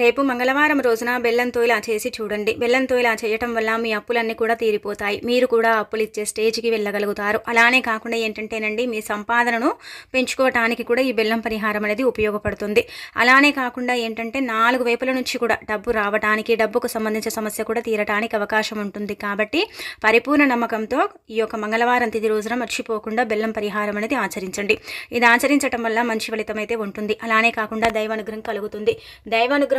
రేపు మంగళవారం రోజున బెల్లంతో ఇలా చేసి చూడండి. బెల్లంతో ఇలా చేయటం వల్ల మీ అప్పులన్నీ కూడా తీరిపోతాయి. మీరు కూడా అప్పులు ఇచ్చే స్టేజ్కి వెళ్ళగలుగుతారు. అలానే కాకుండా ఏంటంటేనండి మీ సంపాదనను పెంచుకోవటానికి కూడా ఈ బెల్లం పరిహారం అనేది ఉపయోగపడుతుంది. అలానే కాకుండా ఏంటంటే నాలుగు వైపుల నుంచి కూడా డబ్బు రావడానికి డబ్బుకు సంబంధించిన సమస్య కూడా తీరటానికి అవకాశం ఉంటుంది. కాబట్టి పరిపూర్ణ నమ్మకంతో ఈ యొక్క మంగళవారం తిది రోజున మర్చిపోకుండా బెల్లం పరిహారం అనేది ఆచరించండి. ఇది ఆచరించడం వల్ల మంచి ఫలితం అయితే ఉంటుంది. అలానే కాకుండా దైవానుగ్రహం కలుగుతుంది.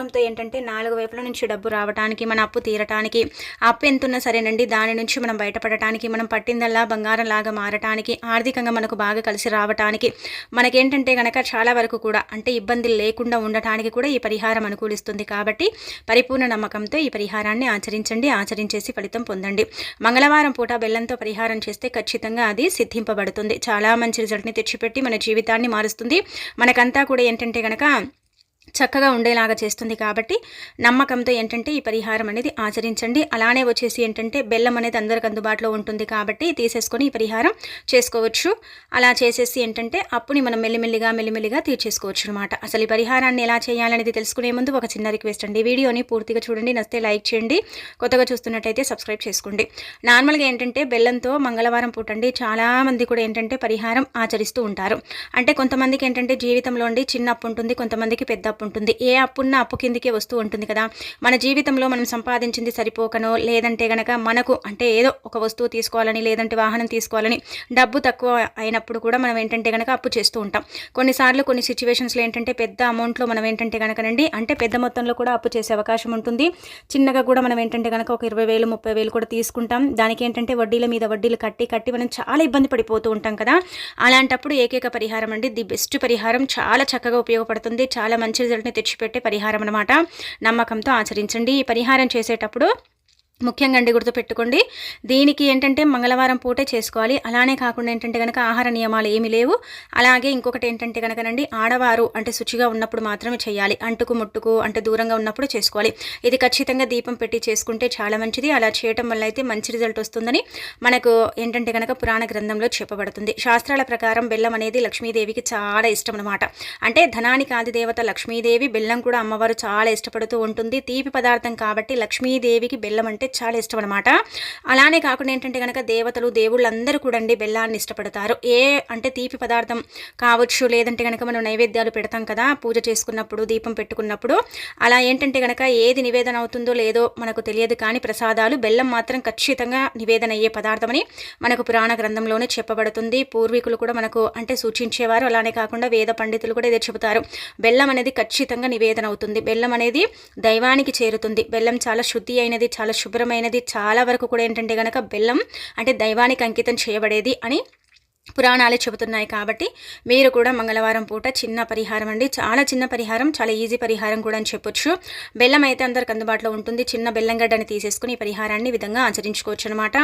దైవానుగ్రహంతో ఏంటంటే నాలుగు వైపుల నుంచి డబ్బు రావడానికి మన అప్పు తీరటానికి అప్పు ఎంతున్నా సరేనండి దాని నుంచి మనం బయటపడటానికి మనం పట్టిందల్లా బంగారం లాగా మారటానికి ఆర్థికంగా మనకు బాగా కలిసి రావటానికి మనకేంటంటే గనక చాలా వరకు కూడా అంటే ఇబ్బందులు లేకుండా ఉండటానికి కూడా ఈ పరిహారం అనుకూలిస్తుంది. కాబట్టి పరిపూర్ణ నమ్మకంతో ఈ పరిహారాన్ని ఆచరించండి ఆచరించేసి ఫలితం పొందండి. మంగళవారం పూట బెల్లంతో పరిహారం చేస్తే ఖచ్చితంగా అది సిద్ధింపబడుతుంది. చాలా మంచి రిజల్ట్ని తెచ్చిపెట్టి మన జీవితాన్ని మారుస్తుంది. మనకంతా కూడా ఏంటంటే గనక చక్కగా ఉండేలాగా చేస్తుంది కాబట్టి నమ్మకంతో ఏంటంటే ఈ పరిహారం అనేది ఆచరించండి. అలానే వచ్చేసి ఏంటంటే బెల్లం అనేది అందరికి అందుబాటులో ఉంటుంది కాబట్టి తీసేసుకొని ఈ పరిహారం చేసుకోవచ్చు. అలా చేసేసి ఏంటంటే అప్పుని మనం మెల్లిమెల్లిగా మెల్లిమెల్లిగా తీర్చేసుకోవచ్చు అనమాట అసలు ఈ పరిహారాన్ని ఎలా చేయాలనేది తెలుసుకునే ముందు ఒక చిన్న రిక్వెస్ట్ అండి. వీడియోని పూర్తిగా చూడండి. నస్తే లైక్ చేయండి. కొత్తగా చూస్తున్నట్టయితే సబ్స్క్రైబ్ చేసుకోండి. నార్మల్గా ఏంటంటే బెల్లంతో మంగళవారం పూటండి చాలామంది కూడా ఏంటంటే పరిహారం ఆచరిస్తూ ఉంటారు. అంటే కొంతమందికి ఏంటంటే జీవితంలో చిన్న అప్పు ఉంటుంది కొంతమందికి పెద్ద అప్పు ఉంటుంది. ఏ అప్పున్న అప్పు కిందికే వస్తూ ఉంటుంది కదా. మన జీవితంలో మనం సంపాదించింది సరిపోకనో లేదంటే గనక మనకు అంటే ఏదో ఒక వస్తువు తీసుకోవాలని లేదంటే వాహనం తీసుకోవాలని డబ్బు తక్కువ అయినప్పుడు కూడా మనం ఏంటంటే గనక అప్పు చేస్తూ ఉంటాం. కొన్నిసార్లు కొన్ని సిచ్యువేషన్స్లో ఏంటంటే పెద్ద అమౌంట్లో మనం ఏంటంటే కనుకనండి అంటే పెద్ద మొత్తంలో కూడా అప్పు చేసే అవకాశం ఉంటుంది. చిన్నగా కూడా మనం ఏంటంటే కనుక ఒక ఇరవై వేలు ముప్పై వేలు కూడా తీసుకుంటాం. దానికి ఏంటంటే వడ్డీల మీద వడ్డీలు కట్టి కట్టి మనం చాలా ఇబ్బంది పడిపోతూ ఉంటాం కదా. అలాంటప్పుడు ఏకైక పరిహారం అండి ది బెస్ట్ పరిహారం. చాలా చక్కగా ఉపయోగపడుతుంది. చాలా మంచి రిజల్ట్ని తెచ్చిపెట్టే పరిహారం అనమాట నమ్మకంతో ఆచరించండి. ఈ పరిహారం చేసేటప్పుడు ముఖ్యంగా అండి గుర్తుపెట్టుకోండి దీనికి ఏంటంటే మంగళవారం పూటే చేసుకోవాలి. అలానే కాకుండా ఏంటంటే కనుక ఆహార నియమాలు ఏమీ లేవు. అలాగే ఇంకొకటి ఏంటంటే కనుకనండి ఆడవారు అంటే శుచిగా ఉన్నప్పుడు మాత్రమే చేయాలి. అంటుకు ముట్టుకు అంటే దూరంగా ఉన్నప్పుడు చేసుకోవాలి. ఇది ఖచ్చితంగా దీపం పెట్టి చేసుకుంటే చాలా మంచిది. అలా చేయటం వల్ల అయితే మంచి రిజల్ట్ వస్తుందని మనకు ఏంటంటే కనుక పురాణ గ్రంథంలో చెప్పబడుతుంది. శాస్త్రాల ప్రకారం బెల్లం అనేది లక్ష్మీదేవికి చాలా ఇష్టం అనమాట అంటే ధనానికి ఆదిదేవత లక్ష్మీదేవి బెల్లం కూడా అమ్మవారు చాలా ఇష్టపడుతూ ఉంటుంది. తీపి పదార్థం కాబట్టి లక్ష్మీదేవికి బెల్లం అంటే చాలా ఇష్టం అనమాట అలానే కాకుండా ఏంటంటే కనుక దేవతలు దేవుళ్ళందరూ కూడా అండి బెల్లాన్ని ఇష్టపడతారు. ఏ అంటే తీపి పదార్థం కావచ్చు లేదంటే కనుక మనం నైవేద్యాలు పెడతాం కదా పూజ చేసుకున్నప్పుడు దీపం పెట్టుకున్నప్పుడు అలా ఏంటంటే కనుక ఏది నివేదన అవుతుందో లేదో మనకు తెలియదు కానీ ప్రసాదాలు బెల్లం మాత్రం ఖచ్చితంగా నివేదన అయ్యే పదార్థమని మనకు పురాణ గ్రంథంలోనే చెప్పబడుతుంది. పూర్వీకులు కూడా మనకు అంటే సూచించేవారు. అలానే కాకుండా వేద పండితులు కూడా ఇదే చెబుతారు. బెల్లం అనేది ఖచ్చితంగా నివేదన అవుతుంది. బెల్లం అనేది దైవానికి చేరుతుంది. బెల్లం చాలా శుద్ధి అయినది చాలా శుభ శుభ్రమైనది. చాలా వరకు కూడా ఏంటంటే కనుక బెల్లం అంటే దైవానికి అంకితం చేయబడేది అని పురాణాలు చెబుతున్నాయి కాబట్టి మీరు కూడా మంగళవారం పూట చిన్న పరిహారం అండి. చాలా చిన్న పరిహారం చాలా ఈజీ పరిహారం కూడా అని చెప్పొచ్చు. బెల్లం అయితే అందరికి అందుబాటులో ఉంటుంది. చిన్న బెల్లం గడ్డని తీసేసుకుని ఈ పరిహారాన్ని విధంగా ఆచరించుకోవచ్చు అనమాట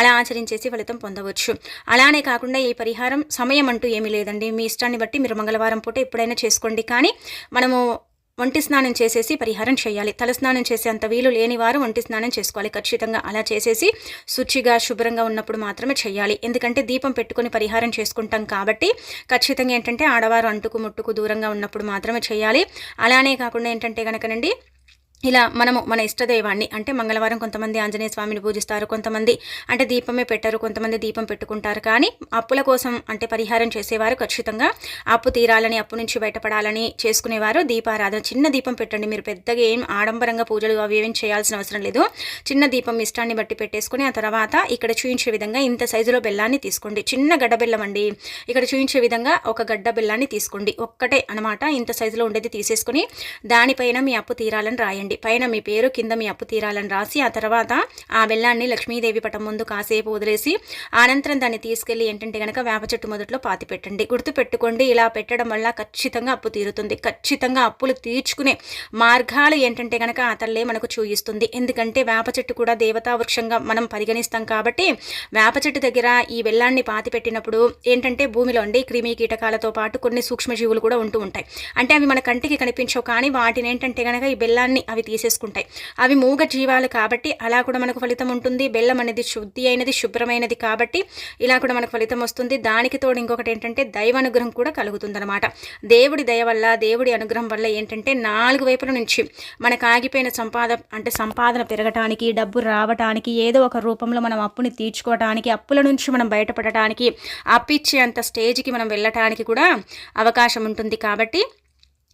అలా ఆచరించేసి ఫలితం పొందవచ్చు. అలానే కాకుండా ఈ పరిహారం సమయం అంటూ ఏమీ లేదండి. మీ ఇష్టాన్ని బట్టి మీరు మంగళవారం పూట ఎప్పుడైనా చేసుకోండి. కానీ మనము ఒంటి స్నానం చేసేసి పరిహారం చేయాలి. తల స్నానం చేసేంత వీలు లేని వారు ఒంటి స్నానం చేసుకోవాలి. ఖచ్చితంగా అలా చేసేసి శుచిగా శుభ్రంగా ఉన్నప్పుడు మాత్రమే చేయాలి. ఎందుకంటే దీపం పెట్టుకుని పరిహారం చేసుకుంటాం కాబట్టి ఖచ్చితంగా ఏంటంటే ఆడవారు అంటుకు ముట్టుకు దూరంగా ఉన్నప్పుడు మాత్రమే చేయాలి. అలానే కాకుండా ఏంటంటే కనుకనండి ఇలా మనము మన ఇష్టదైవాన్ని అంటే మంగళవారం కొంతమంది ఆంజనేయ స్వామిని పూజిస్తారు కొంతమంది అంటే దీపమే పెట్టరు కొంతమంది దీపం పెట్టుకుంటారు. కానీ అప్పుల కోసం అంటే పరిహారం చేసేవారు ఖచ్చితంగా అప్పు తీరాలని అప్పు నుంచి బయటపడాలని చేసుకునేవారు దీపారాధన. చిన్న దీపం పెట్టండి మీరు పెద్దగా ఏం ఆడంబరంగా పూజలు అవి ఏం చేయాల్సిన అవసరం లేదు. చిన్న దీపం ఇష్టాన్ని బట్టి పెట్టేసుకుని ఆ తర్వాత ఇక్కడ చూయించే విధంగా ఇంత సైజులో బెల్లాన్ని తీసుకోండి. చిన్న గడ్డ బెల్లం అండి ఇక్కడ చూయించే విధంగా ఒక గడ్డ బెల్లాన్ని తీసుకోండి. ఒక్కటే అనమాట ఇంత సైజులో ఉండేది తీసేసుకుని దానిపైన మీ అప్పు తీరాలని రాయండి. పైన మీ పేరు కింద మీ అప్పు తీరాలని రాసి ఆ తర్వాత ఆ బెల్లాన్ని లక్ష్మీదేవి పటం ముందు కాసేపు వదిలేసి అనంతరం దాన్ని తీసుకెళ్ళి ఏంటంటే కనుక వేప చెట్టు మొదట్లో పాతి పెట్టండి. గుర్తు పెట్టుకోండి ఇలా పెట్టడం వల్ల ఖచ్చితంగా అప్పు తీరుతుంది. ఖచ్చితంగా అప్పులు తీర్చుకునే మార్గాలు ఏంటంటే కనుక ఆ తల్లే మనకు చూయిస్తుంది. ఎందుకంటే వేప చెట్టు కూడా దేవతా వృక్షంగా మనం పరిగణిస్తాం కాబట్టి వేప చెట్టు దగ్గర ఈ బెల్లాన్ని పాతి పెట్టినప్పుడు ఏంటంటే భూమిలో ఉండి క్రిమి కీటకాలతో పాటు కొన్ని సూక్ష్మజీవులు కూడా ఉంటూ ఉంటాయి. అంటే అవి మన కంటికి కనిపించవు కానీ వాటిని ఏంటంటే కనుక ఈ బెల్లాన్ని అవి తీసేసుకుంటాయి. అవి మూగ జీవాలు కాబట్టి అలా కూడా మనకు ఫలితం ఉంటుంది. బెల్లం అనేది శుద్ధి అయినది శుభ్రమైనది కాబట్టి ఇలా కూడా మనకు ఫలితం వస్తుంది. దానికి తోడు ఇంకొకటి ఏంటంటే దైవ అనుగ్రహం కూడా కలుగుతుందన్నమాట. దేవుడి దయ వల్ల దేవుడి అనుగ్రహం వల్ల ఏంటంటే నాలుగు వైపుల నుంచి మనకు ఆగిపోయిన సంపాద అంటే సంపాదన పెరగటానికి డబ్బు రావటానికి ఏదో ఒక రూపంలో మనం అప్పుని తీర్చుకోవటానికి అప్పుల నుంచి మనం బయటపడటానికి అప్పిచ్చే అంత స్టేజ్కి మనం వెళ్ళటానికి కూడా అవకాశం ఉంటుంది కాబట్టి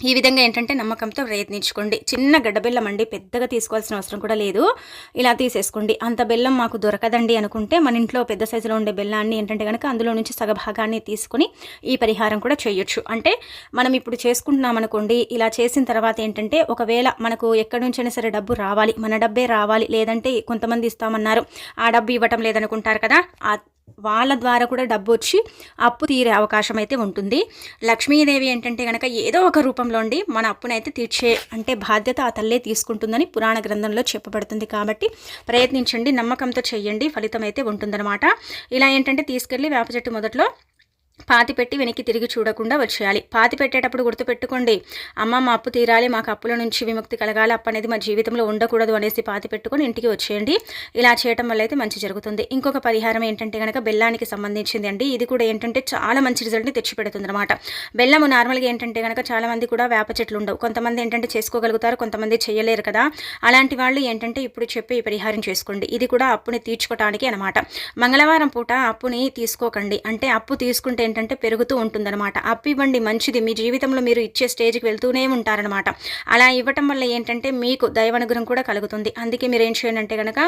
ఈ విధంగా ఏంటంటే నమ్మకంతో ప్రయత్నించుకోండి. చిన్న గడ్డ బెల్లం అండి పెద్దగా తీసుకోవాల్సిన అవసరం కూడా లేదు. ఇలా తీసేసుకోండి. అంత బెల్లం మాకు దొరకదండి అనుకుంటే మన ఇంట్లో పెద్ద సైజులో ఉండే బెల్లాన్ని ఏంటంటే కనుక అందులో నుంచి సగభాగాన్ని తీసుకుని ఈ పరిహారం కూడా చేయొచ్చు. అంటే మనం ఇప్పుడు చేసుకుంటున్నాం అనుకోండి ఇలా చేసిన తర్వాత ఏంటంటే ఒకవేళ మనకు ఎక్కడి నుంచైనా సరే డబ్బు రావాలి మన డబ్బే రావాలి లేదంటే కొంతమంది ఇస్తామన్నారు ఆ డబ్బు ఇవ్వటం లేదనుకుంటారు కదా ఆ వాళ్ళ ద్వారా కూడా డబ్బు వచ్చి అప్పు తీరే అవకాశం అయితే ఉంటుంది. లక్ష్మీదేవి ఏంటంటే కనుక ఏదో ఒక రూపంలో ఉండి మన అప్పునైతే తీర్చే అంటే బాధ్యత ఆ తల్లే తీసుకుంటుందని పురాణ గ్రంథంలో చెప్పబడుతుంది కాబట్టి ప్రయత్నించండి నమ్మకంతో చెయ్యండి ఫలితం అయితే ఉంటుందన్నమాట. ఇలా ఏంటంటే తీసుకెళ్ళి వేప చెట్టు మొదట్లో పాతి పెట్టి వెనక్కి తిరిగి చూడకుండా వచ్చేయాలి. పాతి పెట్టేటప్పుడు గుర్తుపెట్టుకోండి అమ్మ మా అప్పు తీరాలి మాకు అప్పుల నుంచి విముక్తి కలగాలి అప్పు అనేది మా జీవితంలో ఉండకూడదు అనేసి పాతి పెట్టుకొని ఇంటికి వచ్చేయండి. ఇలా చేయటం వల్ల అయితే మంచి జరుగుతుంది. ఇంకొక పరిహారం ఏంటంటే కనుక బెల్లానికి సంబంధించింది అండి. ఇది కూడా ఏంటంటే చాలా మంచి రిజల్ట్ని తెచ్చిపెడుతుంది అనమాట బెల్లము నార్మల్గా ఏంటంటే కనుక చాలామంది కూడా వేప చెట్లు ఉండవు. కొంతమంది ఏంటంటే చేసుకోగలుగుతారు కొంతమంది చేయలేరు కదా. అలాంటి వాళ్ళు ఏంటంటే ఇప్పుడు చెప్పి ఈ పరిహారం చేసుకోండి. ఇది కూడా అప్పుని తీర్చుకోవటానికి అనమాట మంగళవారం పూట అప్పుని తీసుకోకండి. అంటే అప్పు తీసుకుంటే ఏంటంటే పెరుగుతూ ఉంటుందన్నమాట. అప్పు ఇవ్వండి మంచిది. మీ జీవితంలో మీరు ఇచ్చే స్టేజ్కి వెళ్తూనే ఉంటారనమాట అలా ఇవ్వటం వల్ల ఏంటంటే మీకు దైవానుగ్రహం కూడా కలుగుతుంది. అందుకే మీరు ఏం చేయండి అంటే కనుక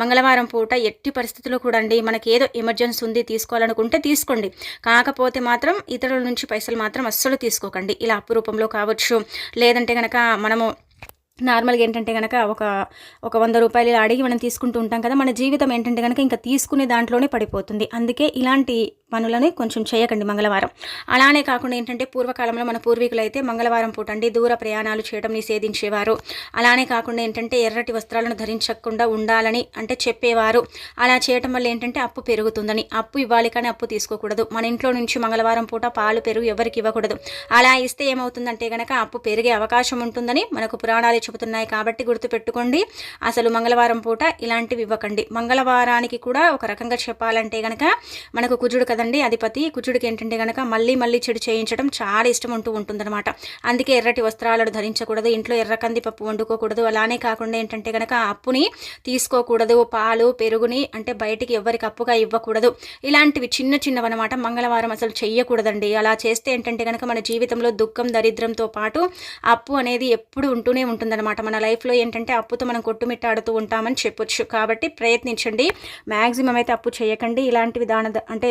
మంగళవారం పూట ఎట్టి పరిస్థితుల్లో కూడా అండి మనకి ఏదో ఎమర్జెన్సీ ఉంది తీసుకోవాలనుకుంటే తీసుకోండి. కాకపోతే మాత్రం ఇతరుల నుంచి పైసలు మాత్రం అస్సలు తీసుకోకండి. ఇలా అప్పు రూపంలో కావచ్చు. లేదంటే కనుక మనము నార్మల్గా ఏంటంటే కనుక ఒక ఒక వంద రూపాయలు ఇలా అడిగి మనం తీసుకుంటూ ఉంటాం కదా మన జీవితం ఏంటంటే కనుక ఇంకా తీసుకునే దాంట్లోనే పడిపోతుంది. అందుకే ఇలాంటి పనులని కొంచెం చేయకండి మంగళవారం. అలానే కాకుండా ఏంటంటే పూర్వకాలంలో మన పూర్వీకులు అయితే మంగళవారం పూట అండి దూర ప్రయాణాలు చేయడం నిషేధించేవారు. అలానే కాకుండా ఏంటంటే ఎర్రటి వస్త్రాలను ధరించకుండా ఉండాలని అంటే చెప్పేవారు. అలా చేయటం వల్ల ఏంటంటే అప్పు పెరుగుతుందని. అప్పు ఇవ్వాలి కానీ అప్పు తీసుకోకూడదు. మన ఇంట్లో నుంచి మంగళవారం పూట పాలు పెరుగు ఎవరికి ఇవ్వకూడదు. అలా ఇస్తే ఏమవుతుందంటే కనుక అప్పు పెరిగే అవకాశం ఉంటుందని మనకు పురాణాలు చెబుతున్నాయి కాబట్టి గుర్తుపెట్టుకోండి. అసలు మంగళవారం పూట ఇలాంటివి ఇవ్వకండి. మంగళవారానికి కూడా ఒక రకంగా చెప్పాలంటే కనుక మనకు కుజుడు కదండి అధిపతి. కుజుడికి ఏంటంటే కనుక మళ్ళీ మళ్ళీ చెడు చేయించడం చాలా ఇష్టం ఉంటూ ఉంటుందన్నమాట. అందుకే ఎర్రటి వస్త్రాలను ధరించకూడదు ఇంట్లో ఎర్ర కందిపప్పు వండుకోకూడదు. అలానే కాకుండా ఏంటంటే కనుక అప్పుని తీసుకోకూడదు. పాలు పెరుగుని అంటే బయటికి ఎవరికి అప్పుగా ఇవ్వకూడదు. ఇలాంటివి చిన్న చిన్నవన్నమాట. మంగళవారం అసలు చెయ్యకూడదండి. అలా చేస్తే ఏంటంటే కనుక మన జీవితంలో దుఃఖం దరిద్రంతో పాటు అప్పు అనేది ఎప్పుడు ఉంటూనే ఉంటుంది ఉంటుందన్నమాట మన లైఫ్లో ఏంటంటే అప్పుతో మనం కొట్టుమిట్టాడుతూ ఉంటామని చెప్పొచ్చు. కాబట్టి ప్రయత్నించండి. మ్యాక్సిమం అయితే అప్పు చేయకండి. ఇలాంటివి దాని అంటే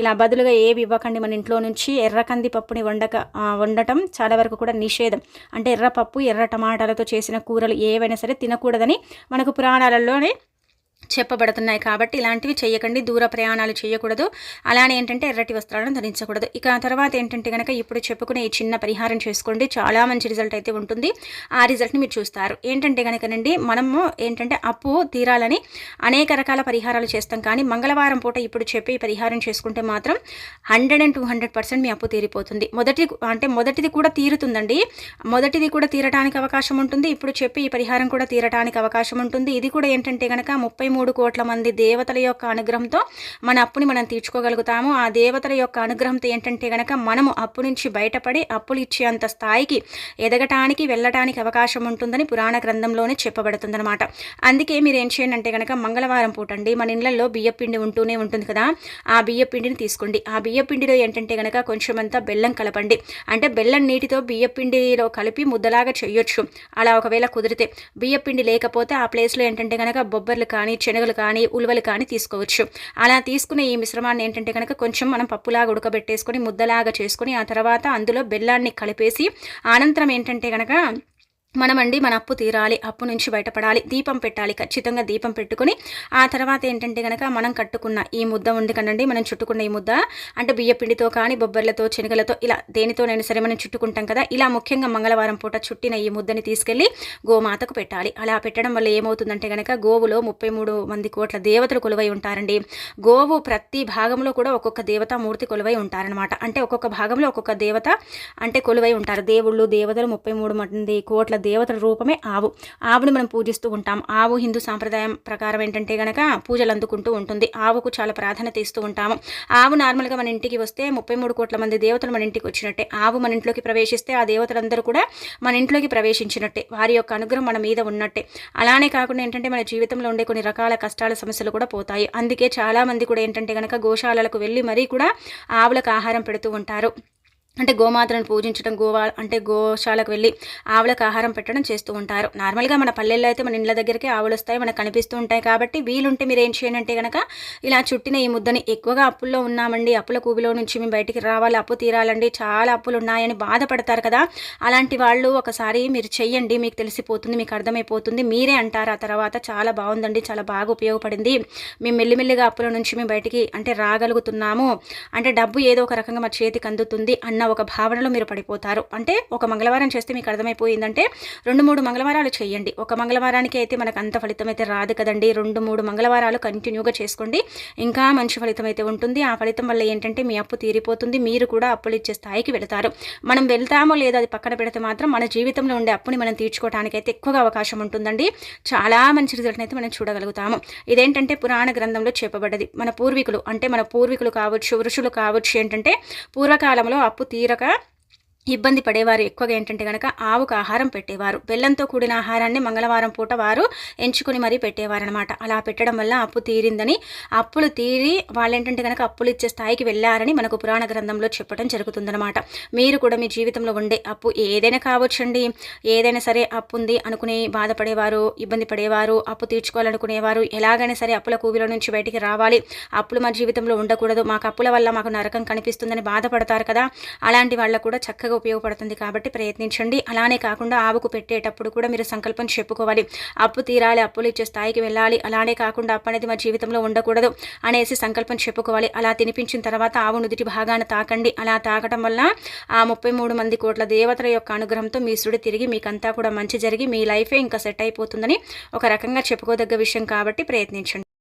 ఇలా బదులుగా ఏవి ఇవ్వకండి మన ఇంట్లో నుంచి. ఎర్ర కంది పప్పుని వండక వండటం చాలా వరకు కూడా నిషేధం. అంటే ఎర్ర పప్పు ఎర్ర టమాటాలతో చేసిన కూరలు ఏవైనా సరే తినకూడదని మనకు పురాణాలలోనే చెప్పబడుతున్నాయి కాబట్టి ఇలాంటివి చేయకండి దూర ప్రయాణాలు చేయకూడదు. అలానే ఏంటంటే ఎర్రటి వస్త్రాలను ధరించకూడదు. ఇక తర్వాత ఏంటంటే కనుక ఇప్పుడు చెప్పుకునే ఈ చిన్న పరిహారం చేసుకోండి. చాలా మంచి రిజల్ట్ అయితే ఉంటుంది. ఆ రిజల్ట్ని మీరు చూస్తారు. ఏంటంటే కనుకనండి మనము ఏంటంటే అప్పు తీరాలని అనేక రకాల పరిహారాలు చేస్తాం. కానీ మంగళవారం పూట ఇప్పుడు చెప్పి పరిహారం చేసుకుంటే మాత్రం hundred and two hundred percent మీ అప్పు తీరిపోతుంది. మొదటి అంటే మొదటిది కూడా తీరుతుందండి. మొదటిది కూడా తీరటానికి అవకాశం ఉంటుంది. ఇప్పుడు చెప్పి ఈ పరిహారం కూడా తీరటానికి అవకాశం ఉంటుంది. ఇది కూడా ఏంటంటే కనుక ముప్పై మూడు కోట్ల మంది దేవతల యొక్క అనుగ్రహంతో మన అప్పుని మనం తీర్చుకోగలుగుతాము. ఆ దేవతల యొక్క అనుగ్రహంతో ఏంటంటే గనక మనము అప్పు నుంచి బయటపడి అప్పులు ఇచ్చేంత స్థాయికి ఎదగటానికి వెళ్ళటానికి అవకాశం ఉంటుందని పురాణ గ్రంథంలోనే చెప్పబడుతుందన్నమాట. అందుకే మీరు ఏం చేయండి అంటే కనుక మంగళవారం పూటండి మన ఇళ్ళలో బియ్యపిండి ఉంటూనే ఉంటుంది కదా ఆ బియ్యపిండిని తీసుకోండి. ఆ బియ్యపిండిలో ఏంటంటే కనుక కొంచెం అంతా బెల్లం కలపండి. అంటే బెల్లం నీటితో బియ్యపిండిలో కలిపి ముద్దలాగా చేయొచ్చు. అలా ఒకవేళ కుదిరితే బియ్యపిండి లేకపోతే ఆ ప్లేస్లో ఏంటంటే కనుక బొబ్బర్లు కానీ శనగలు కానీ ఉలువలు కానీ తీసుకోవచ్చు. అలా తీసుకునే ఈ మిశ్రమాన్ని ఏంటంటే కనుక కొంచెం మనం పప్పులాగా ఉడకబెట్టేసుకొని ముద్దలాగా చేసుకొని ఆ తర్వాత అందులో బెల్లాన్ని కలిపేసి అనంతరం ఏంటంటే కనుక మనమండి మన అప్పు తీరాలి అప్పు నుంచి బయటపడాలి దీపం పెట్టాలి ఖచ్చితంగా దీపం పెట్టుకుని ఆ తర్వాత ఏంటంటే కనుక మనం కట్టుకున్న ఈ ముద్ద ఉంది కనండి మనం చుట్టుకున్న ఈ ముద్ద అంటే బియ్యపిండితో కానీ బొబ్బర్లతో శనగలతో ఇలా దేనితోనైనా సరే మనం చుట్టుకుంటాం కదా ఇలా ముఖ్యంగా మంగళవారం పూట చుట్టిన ఈ ముద్దని తీసుకెళ్ళి గోమాతకు పెట్టాలి. అలా పెట్టడం వల్ల ఏమవుతుందంటే కనుక గోవులో ముప్పై మూడు మంది కోట్ల దేవతలు కొలువై ఉంటారండి. గోవు ప్రతి భాగంలో కూడా ఒక్కొక్క దేవత మూర్తి కొలువై ఉంటారనమాట అంటే ఒక్కొక్క భాగంలో ఒక్కొక్క దేవత అంటే కొలువై ఉంటారు. దేవుళ్ళు దేవతలు ముప్పై మూడు మంది కోట్ల దేవతల రూపమే ఆవు. ఆవుని మనం పూజిస్తూ ఉంటాం. ఆవు హిందూ సాంప్రదాయం ప్రకారం ఏంటంటే గనక పూజలు అందుకుంటూ ఉంటుంది. ఆవుకు చాలా ప్రాధాన్యత ఇస్తూ ఉంటాము. ఆవు నార్మల్గా మన ఇంటికి వస్తే ముప్పై మూడు కోట్ల మంది దేవతలు మన ఇంటికి వచ్చినట్టే. ఆవు మన ఇంట్లోకి ప్రవేశిస్తే ఆ దేవతలందరూ కూడా మన ఇంట్లోకి ప్రవేశించినట్టే. వారి యొక్క అనుగ్రహం మన మీద ఉన్నట్టే. అలానే కాకుండా ఏంటంటే మన జీవితంలో ఉండే కొన్ని రకాల కష్టాల సమస్యలు కూడా పోతాయి. అందుకే చాలామంది కూడా ఏంటంటే కనుక గోశాలలకు వెళ్ళి మరీ కూడా ఆవులకు ఆహారం పెడుతూ ఉంటారు. అంటే గోమాతలను పూజించడం గోవా అంటే గోశాలకు వెళ్ళి ఆవులకు ఆహారం పెట్టడం చేస్తూ ఉంటారు. నార్మల్గా మన పల్లెల్లో అయితే మన ఇండ్ల దగ్గరికి ఆవులు వస్తాయి మనకు కనిపిస్తూ ఉంటాయి కాబట్టి వీలుంటే మీరు ఏం చేయండి అంటే కనుక ఇలా చుట్టిన ఈ ముద్దని ఎక్కువగా అప్పుల్లో ఉన్నామండి. అప్పుల కూబిలో నుంచి మేము బయటికి రావాలి అప్పు తీరాలండి. చాలా అప్పులు ఉన్నాయని బాధపడతారు కదా. అలాంటి వాళ్ళు ఒకసారి మీరు చెయ్యండి మీకు తెలిసిపోతుంది మీకు అర్థమైపోతుంది. మీరే అంటారు ఆ తర్వాత చాలా బాగుందండి చాలా బాగా ఉపయోగపడింది. మేము మెల్లిమెల్లిగా అప్పుల నుంచి మేము బయటికి అంటే రాగలుగుతున్నాము. అంటే డబ్బు ఏదో ఒక రకంగా మా చేతికి అందుతుంది అన్న అన్న ఒక భావనలో మీరు పడిపోతారు. అంటే ఒక మంగళవారం చేస్తే మీకు అర్థమైపోయిందంటే రెండు మూడు మంగళవారాలు చేయండి. ఒక మంగళవారానికి అయితే మనకు అంత ఫలితం అయితే రాదు కదండి. రెండు మూడు మంగళవారాలు కంటిన్యూగా చేసుకోండి. ఇంకా మంచి ఫలితం అయితే ఉంటుంది. ఆ ఫలితం వల్ల ఏంటంటే మీ అప్పు తీరిపోతుంది. మీరు కూడా అప్పులు ఇచ్చే స్థాయికి వెళతారు. మనం వెళ్తామో లేదో అది పక్కన పెడితే మాత్రం మన జీవితంలో ఉండే అప్పుని మనం తీర్చుకోవడానికి అయితే ఎక్కువగా అవకాశం ఉంటుందండి. చాలా మంచి రిజల్ట్ని అయితే మనం చూడగలుగుతాము. ఇదేంటంటే పురాణ గ్రంథంలో చెప్పబడ్డది. మన పూర్వీకులు అంటే మన పూర్వీకులు కావచ్చు ఋషులు కావచ్చు ఏంటంటే పూర్వకాలంలో అప్పు తీరక ఇబ్బంది పడేవారు ఎక్కువగా ఏంటంటే కనుక ఆవుకు ఆహారం పెట్టేవారు. బెల్లంతో కూడిన ఆహారాన్ని మంగళవారం పూట వారు ఎంచుకుని మరీ పెట్టేవారనమాట అలా పెట్టడం వల్ల అప్పు తీరిందని అప్పులు తీరి వాళ్ళు ఏంటంటే కనుక అప్పులు ఇచ్చే స్థాయికి వెళ్ళారని మనకు పురాణ గ్రంథంలో చెప్పడం జరుగుతుందనమాట మీరు కూడా మీ జీవితంలో ఉండే అప్పు ఏదైనా కావచ్చండి. ఏదైనా సరే అప్పు ఉంది అనుకుని బాధపడేవారు ఇబ్బంది పడేవారు అప్పు తీర్చుకోవాలనుకునేవారు ఎలాగైనా సరే అప్పుల కూవిలో నుంచి బయటికి రావాలి. అప్పులు మా జీవితంలో ఉండకూడదు. మాకు అప్పుల వల్ల మాకు నరకం కనిపిస్తుందని బాధపడతారు కదా. అలాంటి వాళ్ళకు కూడా చక్కగా బాగా ఉపయోగపడుతుంది కాబట్టి ప్రయత్నించండి. అలానే కాకుండా ఆవుకు పెట్టేటప్పుడు కూడా మీరు సంకల్పం చెప్పుకోవాలి. అప్పు తీరాలి అప్పులు ఇచ్చే స్థాయికి వెళ్ళాలి. అలానే కాకుండా అప్పు అనేది మా జీవితంలో ఉండకూడదు అనేసి సంకల్పం చెప్పుకోవాలి. అలా తినిపించిన తర్వాత ఆవు నుదుటి భాగాన్ని తాకండి. అలా తాకటం వల్ల ఆ ముప్పై మూడు మంది కోట్ల దేవతల యొక్క అనుగ్రహంతో మీ సుడి తిరిగి మీకంతా కూడా మంచి జరిగి మీ లైఫే ఇంకా సెట్ అయిపోతుందని ఒక రకంగా చెప్పుకోదగ్గ విషయం కాబట్టి ప్రయత్నించండి.